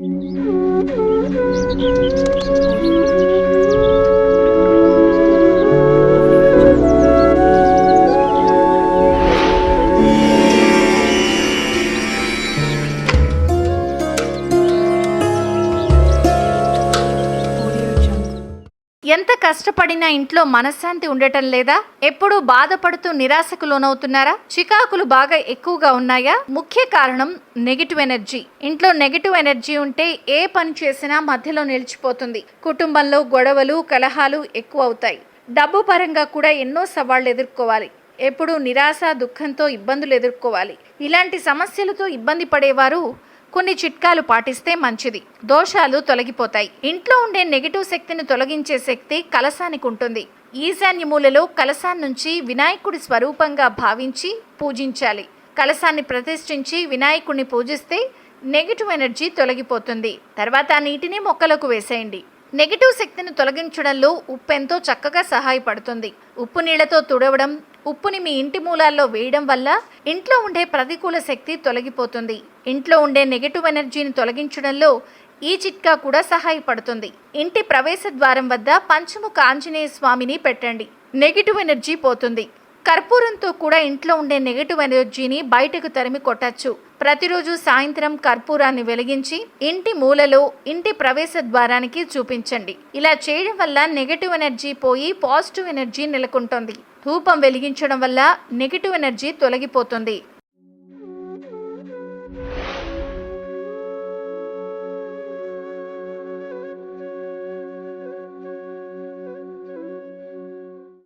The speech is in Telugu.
うん。ఎంత కష్టపడినా ఇంట్లో మనశ్శాంతి ఉండటం లేదా? ఎప్పుడూ బాధపడుతూ నిరాశకు లోనవుతున్నారా? చికాకులు బాగా ఎక్కువగా ఉన్నాయా? ముఖ్య కారణం నెగిటివ్ ఎనర్జీ. ఇంట్లో నెగిటివ్ ఎనర్జీ ఉంటే ఏ పని చేసినా మధ్యలో నిలిచిపోతుంది. కుటుంబంలో గొడవలు కలహాలు ఎక్కువ అవుతాయి డబ్బు పరంగా కూడా ఎన్నో సవాళ్ళు ఎదుర్కోవాలి. ఎప్పుడూ నిరాశ దుఃఖంతో ఇబ్బందులు ఎదుర్కోవాలి. ఇలాంటి సమస్యలతో ఇబ్బంది పడేవారు కొన్ని చిట్కాలు పాటిస్తే మంచిది. దోషాలు తొలగిపోతాయి. ఇంట్లో ఉండే నెగిటివ్ శక్తిని తొలగించే శక్తి కలసానికి ఉంటుంది. ఈశాన్య మూలలో కలసాన్ని నుంచి వినాయకుడి స్వరూపంగా భావించి పూజించాలి. కలసాన్ని ప్రతిష్ఠించి వినాయకుడిని పూజిస్తే నెగిటివ్ ఎనర్జీ తొలగిపోతుంది. తర్వాత నీటిని మొక్కలకు వేసేయండి. నెగిటివ్ శక్తిని తొలగించడంలో ఉప్పు ఎంతో చక్కగా సహాయపడుతుంది. ఉప్పు నీళ్ళతో తుడవడం ఉప్పుని మీ ఇంటి మూలాల్లో వేయడం వల్ల ఇంట్లో ఉండే ప్రతికూల శక్తి తొలగిపోతుంది. ఇంట్లో ఉండే నెగిటివ్ ఎనర్జీని తొలగించడంలో ఈ చిట్కా కూడా సహాయపడుతుంది. ఇంటి ప్రవేశ ద్వారం వద్ద పంచముఖ ఆంజనేయ స్వామిని పెట్టండి. నెగిటివ్ ఎనర్జీ పోతుంది. కర్పూరంతో కూడా ఇంట్లో ఉండే నెగిటివ్ ఎనర్జీని బయటకు తరిమి కొట్టచ్చు. ప్రతిరోజు సాయంత్రం కర్పూరాన్ని వెలిగించి ఇంటి మూలలో ఇంటి ప్రవేశ ద్వారానికి చూపించండి. ఇలా చేయడం వల్ల నెగిటివ్ ఎనర్జీ పోయి పాజిటివ్ ఎనర్జీ నెలకొంటుంది. ధూపం వెలిగించడం వల్ల నెగిటివ్ ఎనర్జీ తొలగిపోతుంది.